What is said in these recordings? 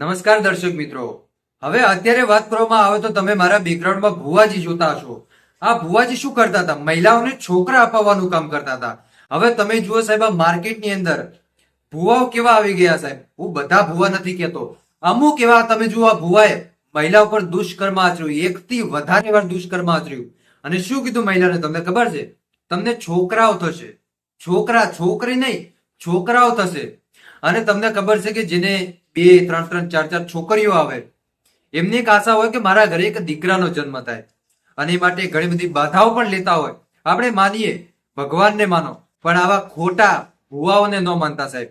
નમસ્કાર દર્શક મિત્રો. હવે અત્યારે વાત કરવામાં આવે તો તમે મારા બેકગ્રાઉન્ડમાં ભુવાજી જોતા હશો. આ ભુવાજી શું કરતા હતા? મહિલાઓને છોકરા અપાવવાનું કામ કરતા હતા. હવે તમે જુઓ સાહેબ, આ માર્કેટની અંદર ભુવાઓ કેવા આવી ગયા સાહેબ? હું બધા ભુવા નથી કહેતો. અમુક એવા તમે જુઓ, આ ભુવાએ મહિલા ઉપર દુષ્કર્મ આચર્યું. એકથી વધારે વાર દુષ્કર્મ આચર્યું. અને શું કીધું મહિલાને? તમને ખબર છે? તમને છોકરાઓ થશે. છોકરા છોકરી નહીં, છોકરાઓ થશે. અને તમને ખબર છે કે જેને બે, ત્રણ ત્રણ, ચાર ચાર છોકરીઓ આવે. એમની એક આશા હોય કે મારા ઘરે એક દીકરાનો જન્મ થાય. અને એ માટે ઘણી બધી બાધાઓ પણ લેતા હોય. આપણે માનીએ, ભગવાનને માનો, પણ આવા ખોટા ભુવાઓને ન માનતા સાહેબ.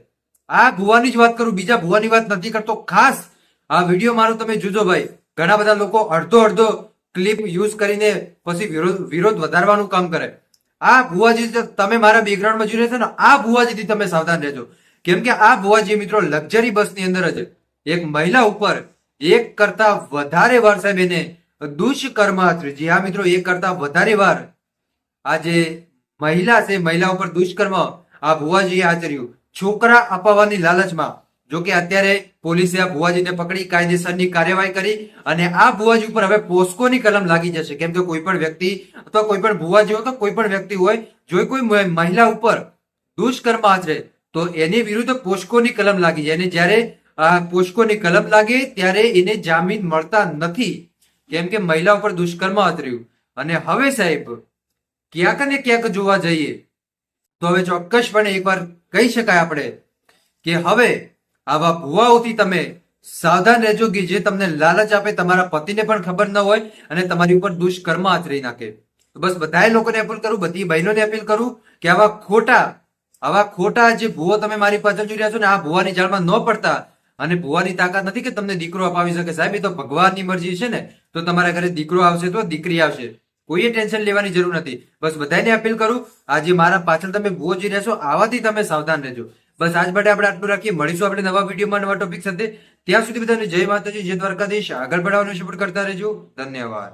આ ભુવાની જ વાત કરું, બીજા ભુવાની વાત નથી કરતો. ખાસ આ વીડિયો મારો તમે જોજો ભાઈ. ઘણા બધા લોકો અડધો અડધો ક્લિપ યુઝ કરીને પછી વિરોધ વિરોધ વધારવાનું કામ કરે. આ ભુવાજી તમે મારા બેકગ્રાઉન્ડમાં જોઈ રહ્યા છો ને, આ ભુવાજીથી તમે સાવધાન રહેજો. કેમ કે આ ભુવાજી મિત્રો લક્ઝરી બસની અંદર જ એક મહિલા ઉપર એક કરતા વધારે વાર સાહેબ એને દુષ્કર્મ આચર્યું જી હા મિત્રો એક કરતા વધારે વાર આ જે મહિલા છે, મહિલા ઉપર દુષ્કર્મ આ ભુવાજીએ આચર્યું. છોકરા અપાવવાની લાલચમાં, જો કે અત્યારે પોલીસે આ ભુવાજીને પકડી, કાયદેસરની કાર્યવાહી કરી અને આ ભુવાજી ઉપર હવે પોસ્કોની કલમ લાગી જશે. કેમ કે કોઈ પણ વ્યક્તિ અથવા કોઈ પણ ભુવાજી હોય તો કોઈ પણ વ્યક્તિ હોય, જો કોઈ મહિલા ઉપર દુષ્કર્મ આચરે તો એની વિરુદ્ધ પોસ્કોની કલમ લાગી. જાય અને જ્યારે, આ પોસ્કોની કલમ લાગે, ત્યારે એને જામીન મળતા નથી. કેમ કે મહિલા ઉપર દુષ્કર્મ આચર્યું. અને હવે સાહેબ, ક્યાંક ને ક્યાંક જોવા જઈએ, તો હવે ચોક્કસપણે એકવાર કહી શકાય આપણે કે હવે આવા ભુવાઓથી તમે સાવધાન રહેજો કે જે તમને લાલચ આપે, તમારા પતિને પણ ખબર ન હોય અને તમારી ઉપર દુષ્કર્મ આચરી નાખે. બસ બધાય લોકોને અપીલ કરું, બધી બહેનોને અપીલ કરું કે આવા ખોટા આવા ખોટા જે ભૂવો તમે મારી પાછળ જોઈ રહ્યા છો ને, આ ભુવાની જાળમાં ન પડતા અને ભુવાની તાકાત નથી કે તમને દીકરો અપાવી શકે. સાહેબ, એ તો ભગવાનની મરજી છે ને. તો તમારા ઘરે દીકરો આવશે તો દીકરી આવશે. કોઈએ ટેન્શન લેવાની જરૂર નથી. બસ બધાને અપીલ કરું, આજે મારા પાછળ તમે ભૂવો જોઈ રહ્યા છો, આવાથી તમે સાવધાન રહેજો. બસ આજ માટે આપણે આટલું રાખીએ. મળીશું આપણે નવા વિડીયોમાં નવા ટોપિક સાથે. ત્યાં સુધી બધાને જય માતાજી, જય દ્વારકાધીશ. આગળ बढ़ाવવાનો સપોર્ટ કરતા રહેજો. ધન્યવાદ.